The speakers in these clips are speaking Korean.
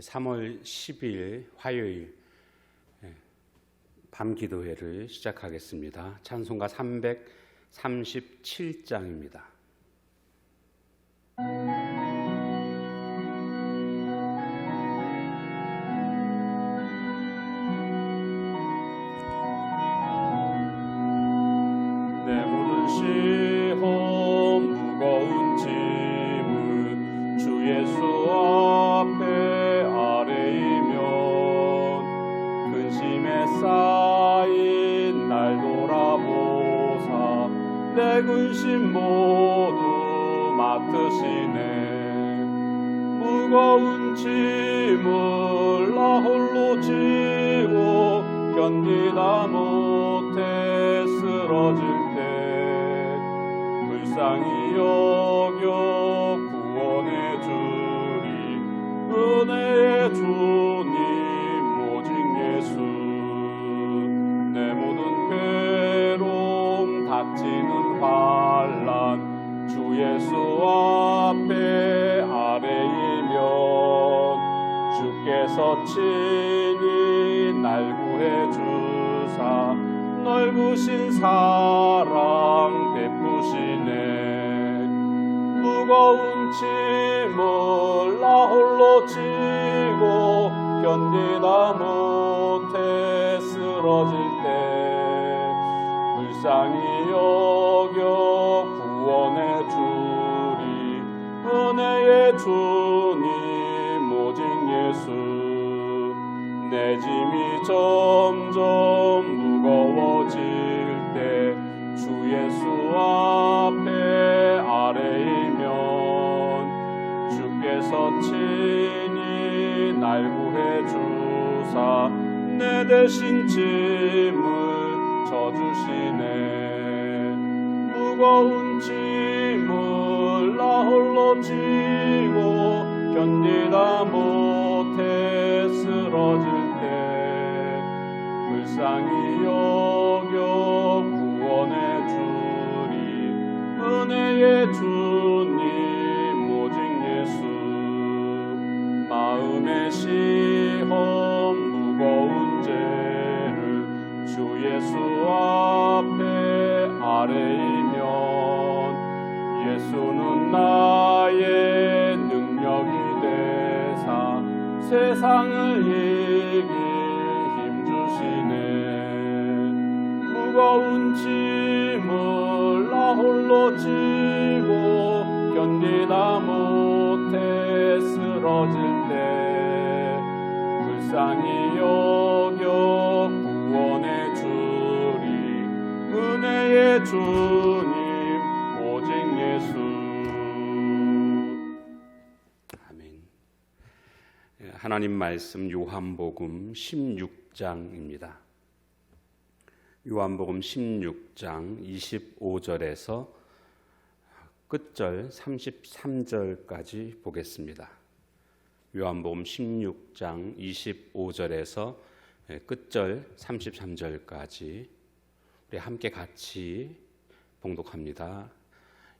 3월 10일 화요일 예, 밤 기도회를 시작하겠습니다. 찬송가 337장입니다. 맡으시네. 무거운 짐을 나 홀로 지고 견디다 못해 쓰러질 때 불쌍히 여겨 구원해 주리 은혜의 주 예수 앞에 아뢰이면 주께서 친히 날 구해 주사 넓으신 사랑 베푸시네. 무거운 짐을 나 홀로 지고 견디다 못해 쓰러질 때 불쌍히 여 주님 오직 예수. 내 짐이 점점 무거워질 때 주 예수 앞에 아뢰이면 주께서 친히 날 구해 주사 내 대신 짐을 져주시네. 무거운 짐을 나 홀로 지고 견디다 못해 쓰러질 때 불쌍히 여 세상을 이길 힘 주시네. 무거운 짐을 나 홀로 지고 견디다 못해 쓰러질 때 불쌍히 여겨 구원해 주리 은혜의 주 하나님 말씀 요한복음 16장입니다. 요한복음 16장 25절에서 끝절 33절까지 보겠습니다. 요한복음 16장 25절에서 예, 끝절 33절까지 우리 함께 같이 봉독합니다.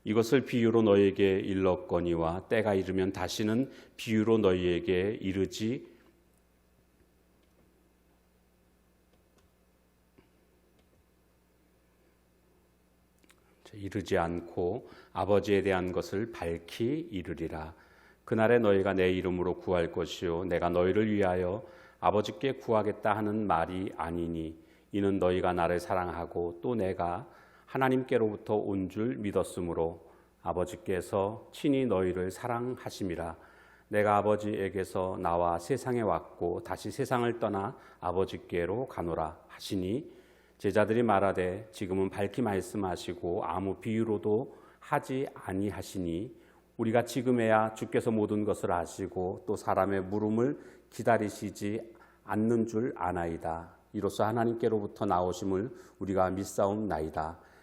이것을 비유로 너희에게 일렀거니와 때가 이르면 다시는 비유로 너희에게 이르지 이르지 않고 아버지에 대한 것을 밝히 이르리라. 그날에 너희가 내 이름으로 구할 것이요 내가 너희를 위하여 아버지께 구하겠다 하는 말이 아니니 이는 너희가 나를 사랑하고 또 내가 하나님께로부터 온 줄 믿었으므로 아버지께서 친히 너희를 사랑하심이라 내가 아버지에게서 나와 세상에 왔고 다시 세상을 떠나 아버지께로 가노라 하시니 제자들이 말하되 지금은 밝히 말씀하시고 아무 비유로도 하지 아니하시니 우리가 지금에야 주께서 모든 것을 아시고 또 사람의 물음을 기다리시지 않는 줄 아나이다. 이로써 하나님께로부터 나오심을 우리가 믿사옵나이다.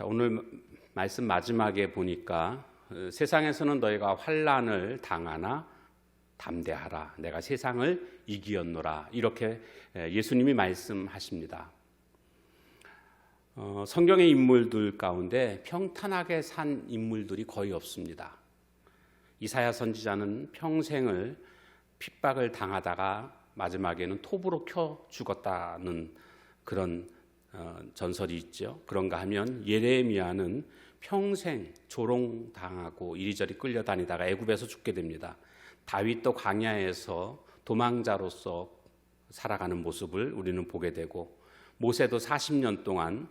아, 자 오늘 말씀 마지막에 보니까 어, 세상에서는 너희가 환란을 당하나 담대하라. 내가 세상을 이기었노라. 이렇게 에, 예수님이 말씀하십니다. 어, 성경의 인물들 가운데 평탄하게 산 인물들이 거의 없습니다. 이사야 선지자는 평생을 핍박을 당하다가 마지막에는 톱으로 켜 죽었다는 그런 어, 전설이 있죠. 그런가 하면 예레미야는 평생 조롱 당하고 이리저리 끌려다니다가 애굽에서 죽게 됩니다. 다윗도 광야에서 도망자로서 살아가는 모습을 우리는 보게 되고 모세도 40년 동안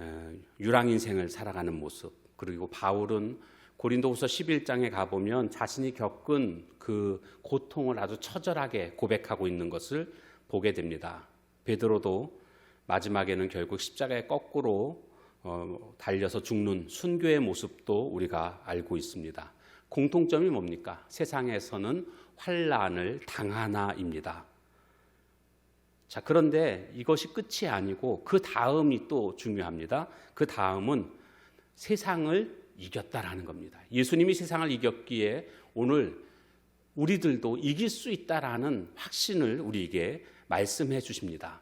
에, 유랑 인생을 살아가는 모습 그리고 바울은 고린도후서 11장에 가 보면 자신이 겪은 그 고통을 아주 처절하게 고백하고 있는 것을 보게 됩니다. 베드로도 마지막에는 결국 십자가에 거꾸로 어, 달려서 죽는 순교의 모습도 우리가 알고 있습니다. 공통점이 뭡니까? 세상에서는 환란을 당하나입니다. 자, 그런데 이것이 끝이 아니고 그 다음이 또 중요합니다. 그 다음은 세상을 이겼다라는 겁니다. 예수님이 세상을 이겼기에 오늘 우리들도 이길 수 있다라는 확신을 우리에게 말씀해 주십니다.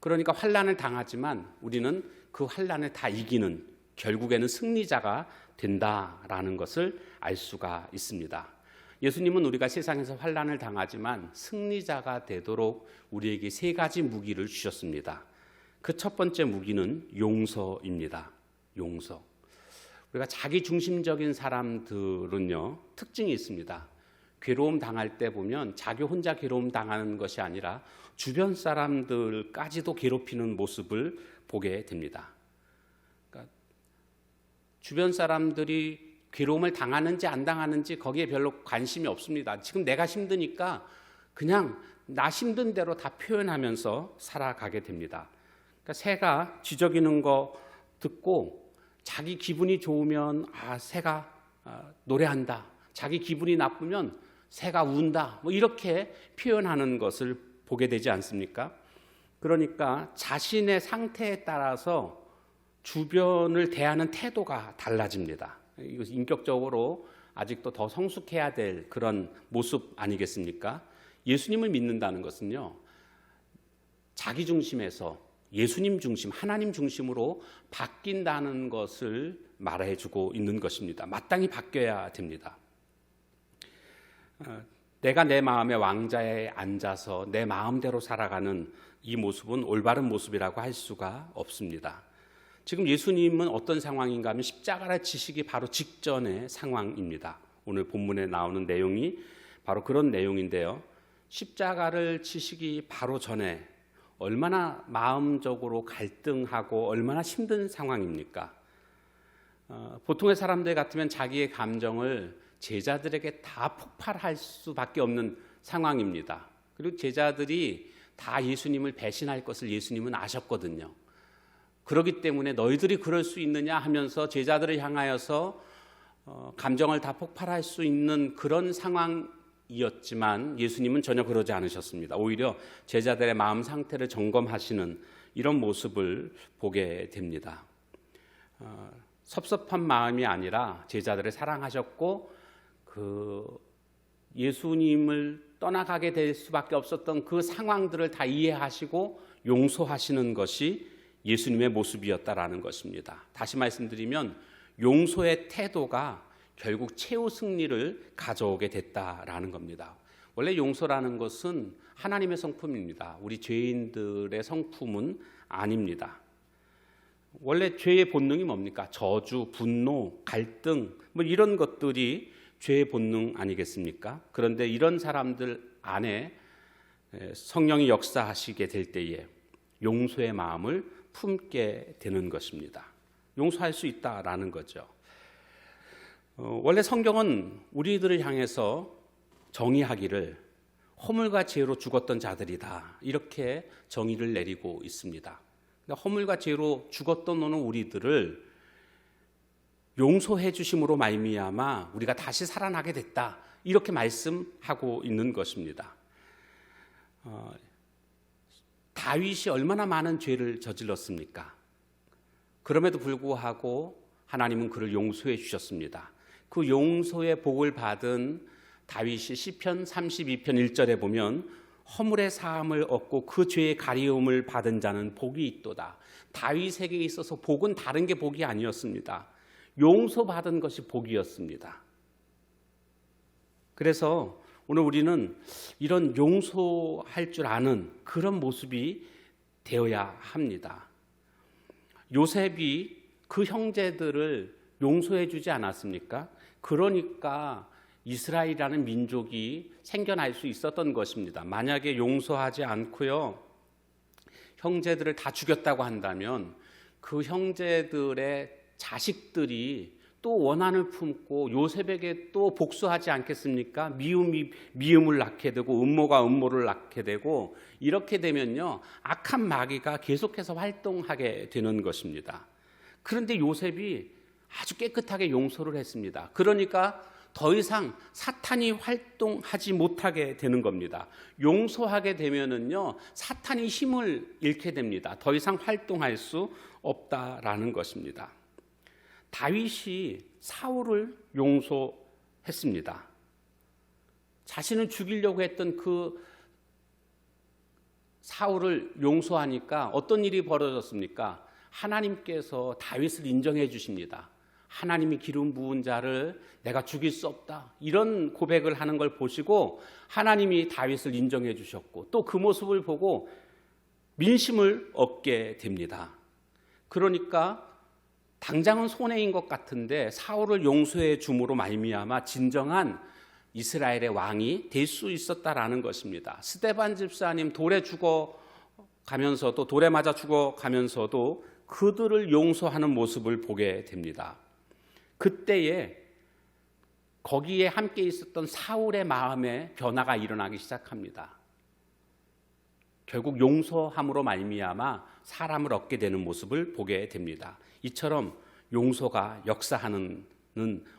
그러니까 환란을 당하지만 우리는 그 환란을 다 이기는 결국에는 승리자가 된다라는 것을 알 수가 있습니다. 예수님은 우리가 세상에서 환란을 당하지만 승리자가 되도록 우리에게 세 가지 무기를 주셨습니다. 그 첫 번째 무기는 용서입니다. 용서. 우리가 자기 중심적인 사람들은요, 특징이 있습니다. 괴로움 당할 때 보면 자기 혼자 괴로움 당하는 것이 아니라 주변 사람들까지도 괴롭히는 모습을 보게 됩니다. 그러니까 주변 사람들이 괴로움을 당하는지 안 당하는지 거기에 별로 관심이 없습니다. 지금 내가 힘드니까 그냥 나 힘든 대로 다 표현하면서 살아가게 됩니다. 그러니까 새가 쥐저기는 거 듣고 자기 기분이 좋으면 아 새가 아, 노래한다. 자기 기분이 나쁘면 새가 운다. 뭐 이렇게 표현하는 것을 보게 되지 않습니까? 그러니까 자신의 상태에 따라서 주변을 대하는 태도가 달라집니다. 이것 인격적으로 아직도 더 성숙해야 될 그런 모습 아니겠습니까? 예수님을 믿는다는 것은요, 자기 중심에서 예수님 중심, 하나님 중심으로 바뀐다는 것을 말해주고 있는 것입니다. 마땅히 바뀌어야 됩니다. 어, 내가 내 마음의 왕자에 앉아서 내 마음대로 살아가는 이 모습은 올바른 모습이라고 할 수가 없습니다. 지금 예수님은 어떤 상황인가 하면 십자가를 지시기 바로 직전의 상황입니다. 오늘 본문에 나오는 내용이 바로 그런 내용인데요. 십자가를 치시기 바로 전에 얼마나 마음적으로 갈등하고 얼마나 힘든 상황입니까? 어, 보통의 사람들 같으면 자기의 감정을 제자들에게 다 폭발할 수밖에 없는 상황입니다. 그리고 제자들이 다 예수님을 배신할 것을 예수님은 아셨거든요. 그렇기 때문에 너희들이 그럴 수 있느냐 하면서 제자들을 향하여서 어, 감정을 다 폭발할 수 있는 그런 상황이었지만 예수님은 전혀 그러지 않으셨습니다. 오히려 제자들의 마음 상태를 점검하시는 이런 모습을 보게 됩니다. 어, 섭섭한 마음이 아니라 제자들을 사랑하셨고 그 예수님을 떠나가게 될 수밖에 없었던 그 상황들을 다 이해하시고 용서하시는 것이 예수님의 모습이었다라는 것입니다. 다시 말씀드리면 용서의 태도가 결국 최후 승리를 가져오게 됐다라는 겁니다. 원래 용서라는 것은 하나님의 성품입니다. 우리 죄인들의 성품은 아닙니다. 원래 죄의 본능이 뭡니까? 저주, 분노, 갈등, 뭐 이런 것들이 죄의 본능 아니겠습니까? 그런데 이런 사람들 안에 성령이 역사하시게 될 때에 용서의 마음을 품게 되는 것입니다. 용서할 수 있다라는 거죠. 어, 원래 성경은 우리들을 향해서 정의하기를 허물과 죄로 죽었던 자들이다 이렇게 정의를 내리고 있습니다. 그러니까 허물과 죄로 죽었던 너는 우리들을 용서해 주심으로 말미암아 우리가 다시 살아나게 됐다. 이렇게 말씀하고 있는 것입니다. 어, 다윗이 얼마나 많은 죄를 저질렀습니까? 그럼에도 불구하고 하나님은 그를 용서해 주셨습니다. 그 용서의 복을 받은 다윗이 시편 32편 1절에 보면 허물의 사함을 얻고 그 죄의 가리움을 받은 자는 복이 있도다. 다윗에게 있어서 복은 다른 게 복이 아니었습니다. 용서받은 것이 복이었습니다. 그래서 오늘 우리는 이런 용서할 줄 아는 그런 모습이 되어야 합니다. 요셉이 그 형제들을 용서해 주지 않았습니까? 그러니까 이스라엘이라는 민족이 생겨날 수 있었던 것입니다. 만약에 용서하지 않고요. 형제들을 다 죽였다고 한다면 그 형제들의 자식들이 또 원한을 품고 요셉에게 또 복수하지 않겠습니까? 미움이 미움을 낳게 되고 음모가 음모를 낳게 되고 이렇게 되면요. 악한 마귀가 계속해서 활동하게 되는 것입니다. 그런데 요셉이 아주 깨끗하게 용서를 했습니다. 그러니까 더 이상 사탄이 활동하지 못하게 되는 겁니다. 용서하게 되면은요, 사탄이 힘을 잃게 됩니다. 더 이상 활동할 수 없다라는 것입니다. 다윗이 사울을 용서했습니다. 자신을 죽이려고 했던 그 사울을 용서하니까 어떤 일이 벌어졌습니까? 하나님께서 다윗을 인정해 주십니다. 하나님이 기름 부은 자를 내가 죽일 수 없다. 이런 고백을 하는 걸 보시고 하나님이 다윗을 인정해 주셨고 또 그 모습을 보고 민심을 얻게 됩니다. 그러니까 당장은 손해인 것 같은데 사울을 용서해 줌으로 말미암아 진정한 이스라엘의 왕이 될 수 있었다라는 것입니다. 스테반 집사님 돌에 죽어 가면서도 돌에 맞아 죽어 가면서도 그들을 용서하는 모습을 보게 됩니다. 그때에 거기에 함께 있었던 사울의 마음에 변화가 일어나기 시작합니다. 결국 용서함으로 말미암아 사람을 얻게 되는 모습을 보게 됩니다. 이처럼 용서가 역사하는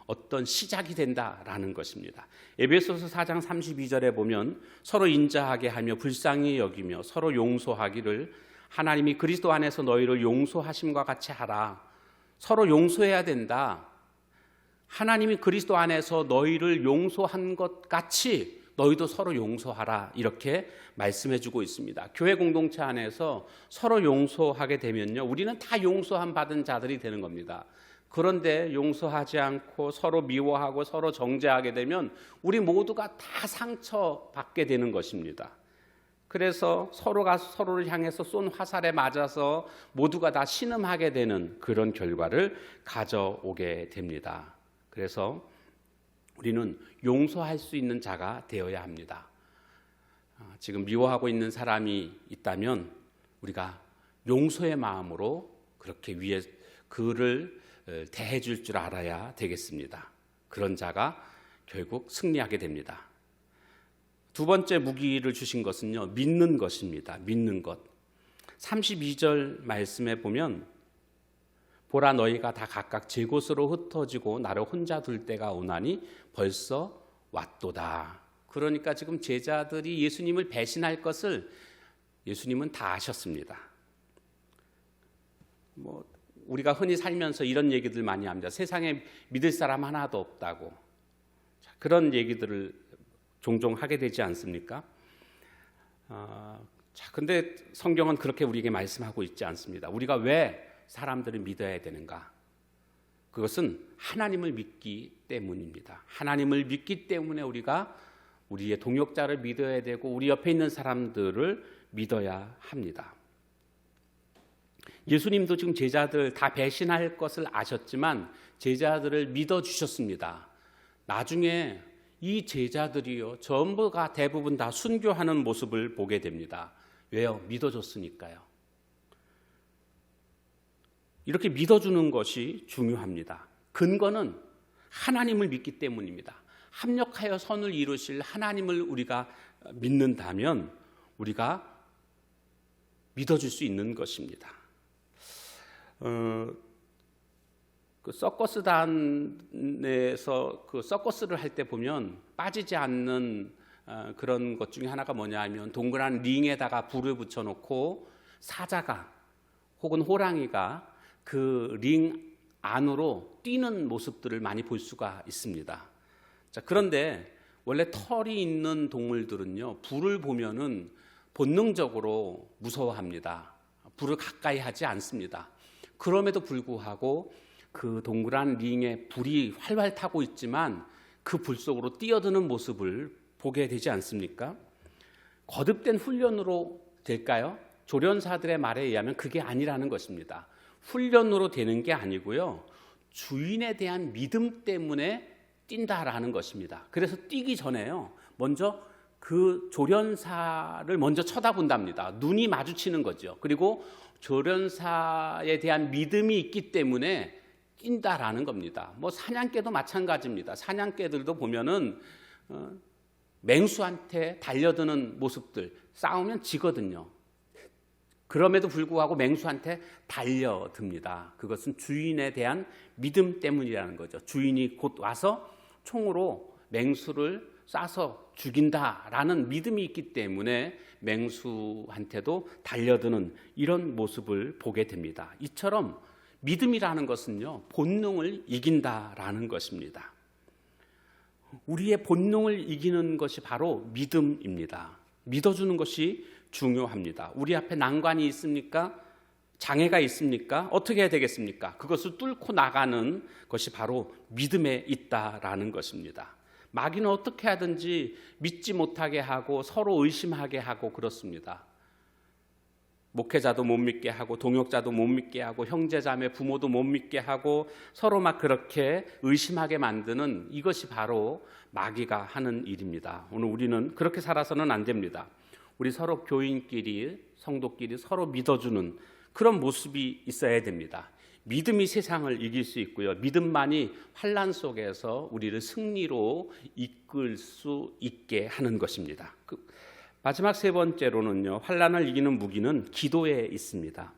어떤 시작이 된다라는 것입니다. 에베소서 4장 32절에 보면 서로 인자하게 하며 불쌍히 여기며 서로 용서하기를 하나님이 그리스도 안에서 너희를 용서하심과 같이 하라. 서로 용서해야 된다. 하나님이 그리스도 안에서 너희를 용서한 것 같이 너희도 서로 용서하라 이렇게 말씀해 주고 있습니다. 교회 공동체 안에서 서로 용서하게 되면요. 우리는 다 용서함 받은 자들이 되는 겁니다. 그런데 용서하지 않고 서로 미워하고 서로 정죄하게 되면 우리 모두가 다 상처 받게 되는 것입니다. 그래서 서로가 서로를 향해서 쏜 화살에 맞아서 모두가 다 신음하게 되는 그런 결과를 가져오게 됩니다. 그래서 우리는 용서할 수 있는 자가 되어야 합니다. 아, 지금 미워하고 있는 사람이 있다면 우리가 용서의 마음으로 그렇게 위에 그를 대해 줄 줄 알아야 되겠습니다. 그런 자가 결국 승리하게 됩니다. 두 번째 무기를 주신 것은요, 믿는 것입니다. 믿는 것. 32절 말씀에 보면 보라 너희가 다 각각 제 곳으로 흩어지고 나를 혼자 둘 때가 오나니 벌써 왔도다. 그러니까 지금 제자들이 예수님을 배신할 것을 예수님은 다 아셨습니다. 뭐 우리가 흔히 살면서 이런 얘기들 많이 합니다. 세상에 믿을 사람 하나도 없다고. 그런 얘기들을 종종 하게 되지 않습니까? 아, 자, 근데 성경은 그렇게 우리에게 말씀하고 있지 않습니다. 우리가 왜 사람들을 믿어야 되는가? 그것은 하나님을 믿기 때문입니다. 하나님을 믿기 때문에 우리가 우리의 동역자를 믿어야 되고 우리 옆에 있는 사람들을 믿어야 합니다. 예수님도 지금 제자들 다 배신할 것을 아셨지만 제자들을 믿어 주셨습니다. 나중에 이 제자들이요 전부가 대부분 다 순교하는 모습을 보게 됩니다. 왜요? 믿어줬으니까요. 이렇게 믿어주는 것이 중요합니다. 근거는 하나님을 믿기 때문입니다. 합력하여 선을 이루실 하나님을 우리가 믿는다면 우리가 믿어줄 수 있는 것입니다. 어, 그 서커스단에서 그 서커스를 할 때 보면 빠지지 않는 어, 그런 것 중에 하나가 뭐냐면 동그란 링에다가 불을 붙여놓고 사자가 혹은 호랑이가 그 링 안으로 뛰는 모습들을 많이 볼 수가 있습니다. 자, 그런데 원래 털이 있는 동물들은요, 불을 보면은 본능적으로 무서워합니다. 불을 가까이 하지 않습니다. 그럼에도 불구하고 그 동그란 링에 불이 활활 타고 있지만 그 불 속으로 뛰어드는 모습을 보게 되지 않습니까? 거듭된 훈련으로 될까요? 조련사들의 말에 의하면 그게 아니라는 것입니다. 훈련으로 되는 게 아니고요. 주인에 대한 믿음 때문에 뛴다라는 것입니다. 그래서 뛰기 전에요. 먼저 그 조련사를 먼저 쳐다본답니다. 눈이 마주치는 거죠. 그리고 조련사에 대한 믿음이 있기 때문에 뛴다라는 겁니다. 뭐 사냥개도 마찬가지입니다. 사냥개들도 보면은 어, 맹수한테 달려드는 모습들 싸우면 지거든요. 그럼에도 불구하고 맹수한테 달려듭니다. 그것은 주인에 대한 믿음 때문이라는 거죠. 주인이 곧 와서 총으로 맹수를 쏴서 죽인다라는 믿음이 있기 때문에 맹수한테도 달려드는 이런 모습을 보게 됩니다. 이처럼 믿음이라는 것은요, 본능을 이긴다라는 것입니다. 우리의 본능을 이기는 것이 바로 믿음입니다. 믿어주는 것이 중요합니다. 우리 앞에 난관이 있습니까? 장애가 있습니까? 어떻게 해야 되겠습니까? 그것을 뚫고 나가는 것이 바로 믿음에 있다라는 것입니다. 마귀는 어떻게 하든지 믿지 못하게 하고 서로 의심하게 하고 그렇습니다. 목회자도 못 믿게 하고 동역자도 못 믿게 하고 형제자매 부모도 못 믿게 하고 서로 막 그렇게 의심하게 만드는 이것이 바로 마귀가 하는 일입니다. 오늘 우리는 그렇게 살아서는 안 됩니다. 우리 서로 교인끼리 성도끼리 서로 믿어주는 그런 모습이 있어야 됩니다. 믿음이 세상을 이길 수 있고요. 믿음만이 환란 속에서 우리를 승리로 이끌 수 있게 하는 것입니다. 그 마지막 세 번째로는요. 환란을 이기는 무기는 기도에 있습니다.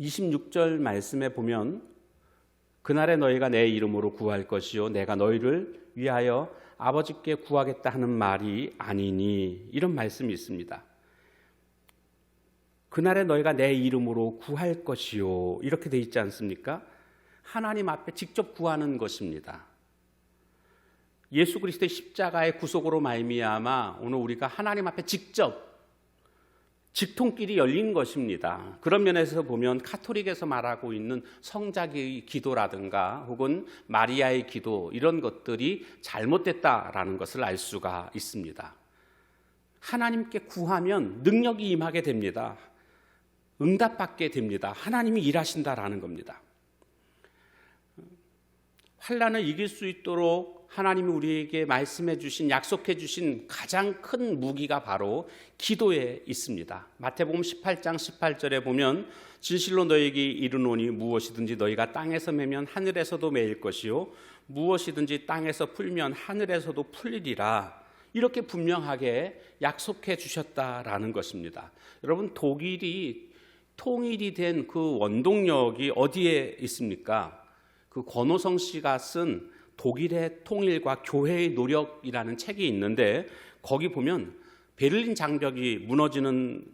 26절 말씀에 보면 그날에 너희가 내 이름으로 구할 것이요 내가 너희를 위하여 아버지께 구하겠다 하는 말이 아니니 이런 말씀이 있습니다. 그날에 너희가 내 이름으로 구할 것이요 이렇게 돼 있지 않습니까? 하나님 앞에 직접 구하는 것입니다. 예수 그리스도의 십자가의 구속으로 말미암아 오늘 우리가 하나님 앞에 직접 직통길이 열린 것입니다. 그런 면에서 보면 카톨릭에서 말하고 있는 성자의 기도라든가 혹은 마리아의 기도 이런 것들이 잘못됐다라는 것을 알 수가 있습니다. 하나님께 구하면 능력이 임하게 됩니다. 응답받게 됩니다. 하나님이 일하신다라는 겁니다. 환란을 이길 수 있도록 하나님이 우리에게 말씀해 주신 약속해 주신 가장 큰 무기가 바로 기도에 있습니다. 마태복음 18장 18절에 보면 진실로 너에게 이르노니 무엇이든지 너희가 땅에서 매면 하늘에서도 매일 것이요 무엇이든지 땅에서 풀면 하늘에서도 풀리리라. 이렇게 분명하게 약속해 주셨다라는 것입니다. 여러분 독일이 통일이 된 그 원동력이 어디에 있습니까? 그 권호성 씨가 쓴 독일의 통일과 교회의 노력이라는 책이 있는데 거기 보면 베를린 장벽이 무너지는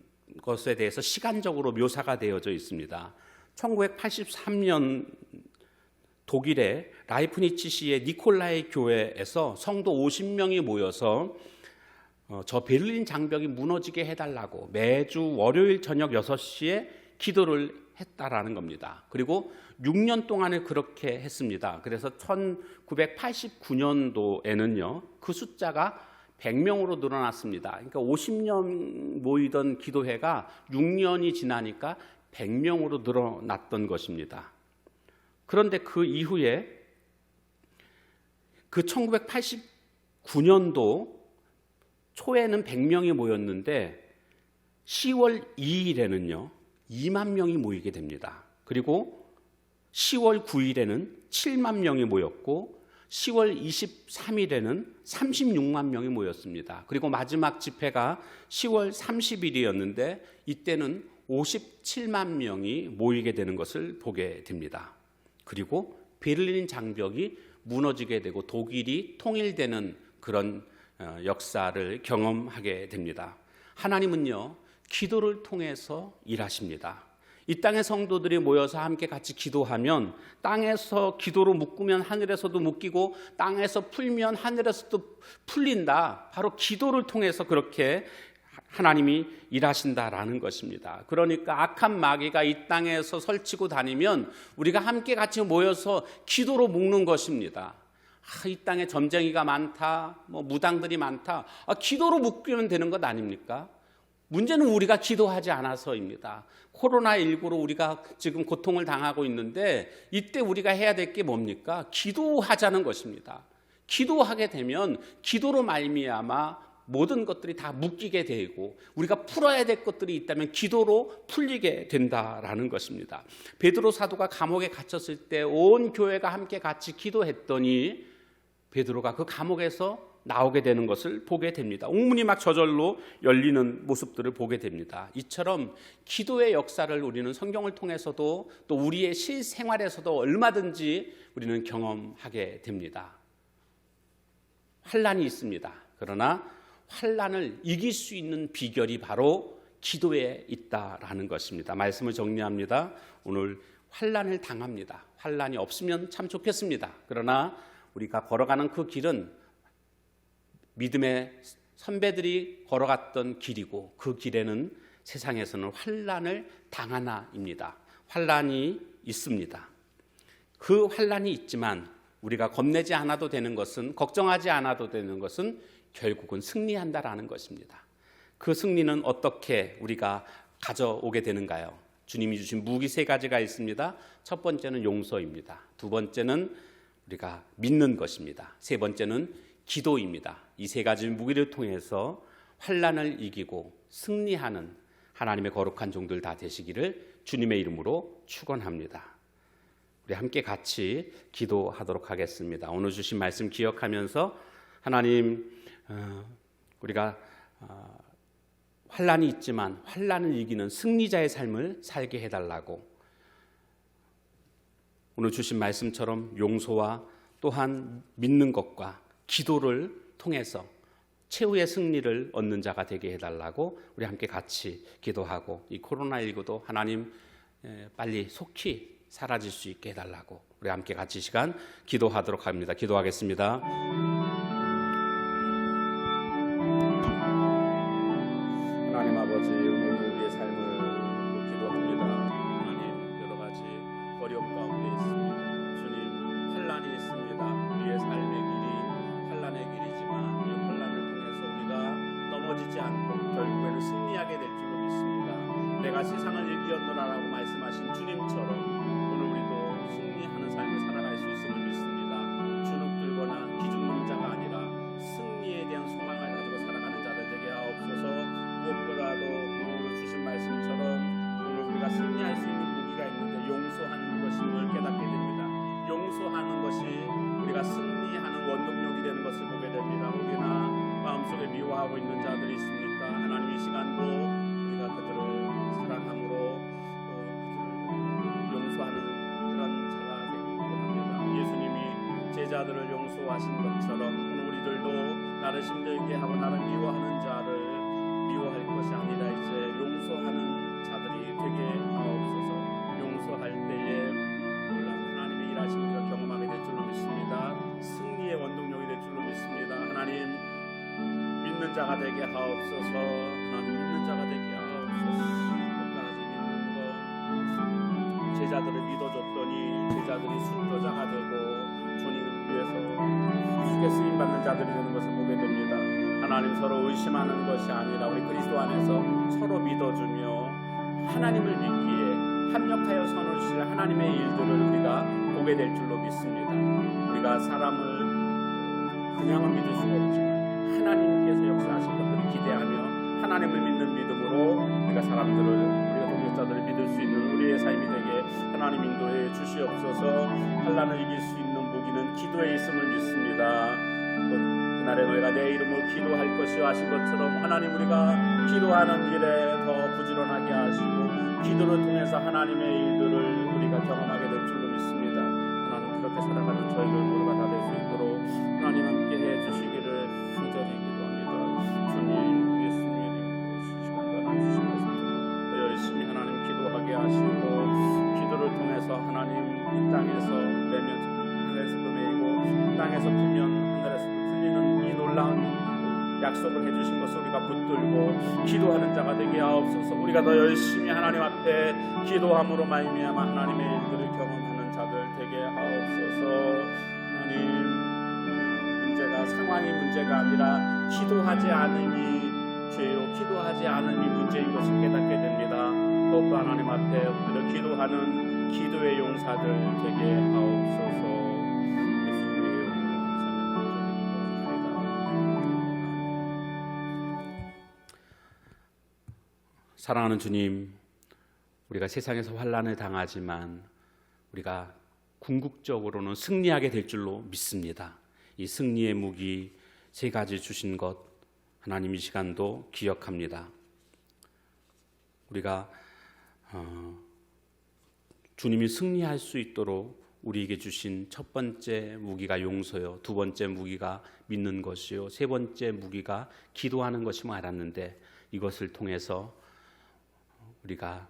것에 대해서 시간적으로 묘사가 되어져 있습니다. 1983년 독일의 라이프니치 시의 니콜라이 교회에서 성도 50명이 모여서 어, 저 베를린 장벽이 무너지게 해달라고 매주 월요일 저녁 6시에 기도를 했다라는 겁니다. 그리고 6년 동안에 그렇게 했습니다. 그래서 1989년도에는요, 그 숫자가 100명으로 늘어났습니다. 그러니까 50년 모이던 기도회가 6년이 지나니까 100명으로 늘어났던 것입니다. 그런데 그 이후에 그 1989년도 초에는 100명이 모였는데 10월 2일에는요, 2만 명이 모이게 됩니다. 그리고 10월 9일에는 7만 명이 모였고 10월 23일에는 36만 명이 모였습니다. 그리고 마지막 집회가 10월 30일이었는데 이때는 57만 명이 모이게 되는 것을 보게 됩니다. 그리고 베를린 장벽이 무너지게 되고 독일이 통일되는 그런 어, 역사를 경험하게 됩니다. 하나님은요, 기도를 통해서 일하십니다. 이 땅의 성도들이 모여서 함께 같이 기도하면 땅에서 기도로 묶으면 하늘에서도 묶이고 땅에서 풀면 하늘에서도 풀린다. 바로 기도를 통해서 그렇게 하나님이 일하신다라는 것입니다. 그러니까 악한 마귀가 이 땅에서 설치고 다니면 우리가 함께 같이 모여서 기도로 묶는 것입니다. 아, 이 땅에 점쟁이가 많다, 뭐 무당들이 많다. 아, 기도로 묶으면 되는 것 아닙니까? 문제는 우리가 기도하지 않아서입니다. 코로나19로 우리가 지금 고통을 당하고 있는데 이때 우리가 해야 될 게 뭡니까? 기도하자는 것입니다. 기도하게 되면 기도로 말미암아 모든 것들이 다 묶이게 되고 우리가 풀어야 될 것들이 있다면 기도로 풀리게 된다라는 것입니다. 베드로 사도가 감옥에 갇혔을 때 온 교회가 함께 같이 기도했더니 베드로가 그 감옥에서 나오게 되는 것을 보게 됩니다. 옥문이 막 저절로 열리는 모습들을 보게 됩니다. 이처럼 기도의 역사를 우리는 성경을 통해서도 또 우리의 실생활에서도 얼마든지 우리는 경험하게 됩니다. 환란이 있습니다. 그러나 환란을 이길 수 있는 비결이 바로 기도에 있다라는 것입니다. 말씀을 정리합니다. 오늘 환란을 당합니다. 환란이 없으면 참 좋겠습니다. 그러나 우리가 걸어가는 그 길은 믿음의 선배들이 걸어갔던 길이고 그 길에는 세상에서는 환란을 당하나입니다. 환란이 있습니다. 그 환란이 있지만 우리가 겁내지 않아도 되는 것은 걱정하지 않아도 되는 것은 결국은 승리한다라는 것입니다. 그 승리는 어떻게 우리가 가져오게 되는가요? 주님이 주신 무기 세 가지가 있습니다. 첫 번째는 용서입니다. 두 번째는 우리가 믿는 것입니다. 세 번째는 기도입니다. 이 세 가지 무기를 통해서 환란을 이기고 승리하는 하나님의 거룩한 종들 다 되시기를 주님의 이름으로 축원합니다. 우리 함께 같이 기도하도록 하겠습니다. 오늘 주신 말씀 기억하면서 하나님 어, 우리가 어, 환란이 있지만 환란을 이기는 승리자의 삶을 살게 해달라고 오늘 주신 말씀처럼 용서와 또한 믿는 것과 기도를 통해서 최후의 승리를 얻는 자가 되게 해달라고 우리 함께 같이 기도하고 이 코로나19도 하나님 빨리 속히 사라질 수 있게 해달라고 우리 함께 같이 시간 기도하도록 합니다. 기도하겠습니다. 용서하신 것처럼 우리들도 나를 힘들게 하고 나를 미워하는 자를 미워할 것이 아니라 이제 용서하는 자들이 되게 하옵소서. 용서할 때에 물론 하나님의 일하심을 우리가 경험하게 될 줄로 믿습니다. 승리의 원동력이 될 줄로 믿습니다. 하나님 믿는 자가 되게 하옵소서. 크게 쓰임 받는 자들이 되는 것을 보게 됩니다. 하나님 서로 의심하는 것이 아니라 우리 그리스도 안에서 서로 믿어주며 하나님을 믿기에 합력하여 선을 하나님의 일들을 우리가 보게 될 줄로 믿습니다. 우리가 사람을 그냥은 믿을 수가 없지만 하나님께서 역사하신 것들을 기대하며 하나님을 믿는 믿음으로 우리가 사람들을 우리가 동역자들을 믿을 수 있는 우리의 삶이 되게 하나님 인도해 주시옵소서 환란을 이길 수 있는 무 기도에 있음을 믿습니다. 그날에 너희가 내 이름으로 기도할 것이요 하신 것처럼 하나님 우리가 기도하는 일에 더 부지런하게 하시고 기도를 통해서 하나님의 일들을 우리가 경험하게 약속을 해주신 것을 우리가 붙들고 기도하는 자가 되게 하옵소서. 우리가 더 열심히 하나님 앞에 기도함으로 말미암아 하나님의 일들을 경험하는 자들 되게 하옵소서. 하나님 문제가 상황이 문제가 아니라 기도하지 않음이 죄요 기도하지 않음이 문제인 것을 깨닫게 됩니다. 더욱더 하나님 앞에 엎드려 기도하는 기도의 용사들 되게 하옵소서. 사랑하는 주님, 우리가 세상에서 환란을 당하지만 우리가 궁극적으로는 승리하게 될 줄로 믿습니다. 이 승리의 무기 세 가지 주신 것 하나님 이 시간도 기억합니다. 우리가 어, 주님이 승리할 수 있도록 우리에게 주신 첫 번째 무기가 용서요, 두 번째 무기가 믿는 것이요, 세 번째 무기가 기도하는 것임을 알았는데 이것을 통해서 우리가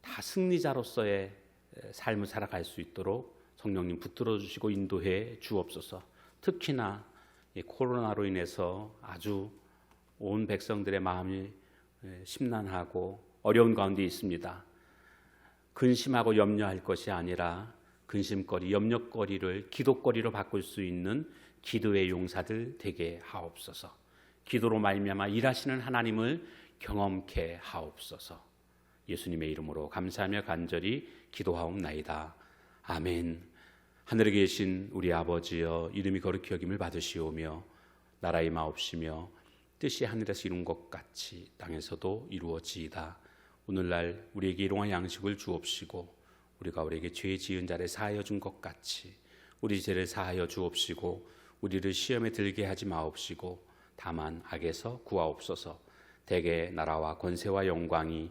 다 승리자로서의 삶을 살아갈 수 있도록 성령님 붙들어 주시고 인도해 주옵소서. 특히나 이 코로나로 인해서 아주 온 백성들의 마음이 심란하고 어려운 가운데 있습니다. 근심하고 염려할 것이 아니라 근심거리, 염려거리를 기도거리로 바꿀 수 있는 기도의 용사들 되게 하옵소서. 기도로 말미암아 일하시는 하나님을 경험케 하옵소서. 예수님의 이름으로 감사하며 간절히 기도하옵나이다. 아멘. 하늘에 계신 우리 아버지여 이름이 거룩히 여김을 받으시오며 나라의 마옵시며 뜻이 하늘에서 이룬 것 같이 땅에서도 이루어지이다. 오늘날 우리에게 일용할 양식을 주옵시고 우리가 우리에게 죄 지은 자를 사하여 준 것 같이 우리 죄를 사하여 주옵시고 우리를 시험에 들게 하지 마옵시고 다만 악에서 구하옵소서. 대개 나라와 권세와 영광이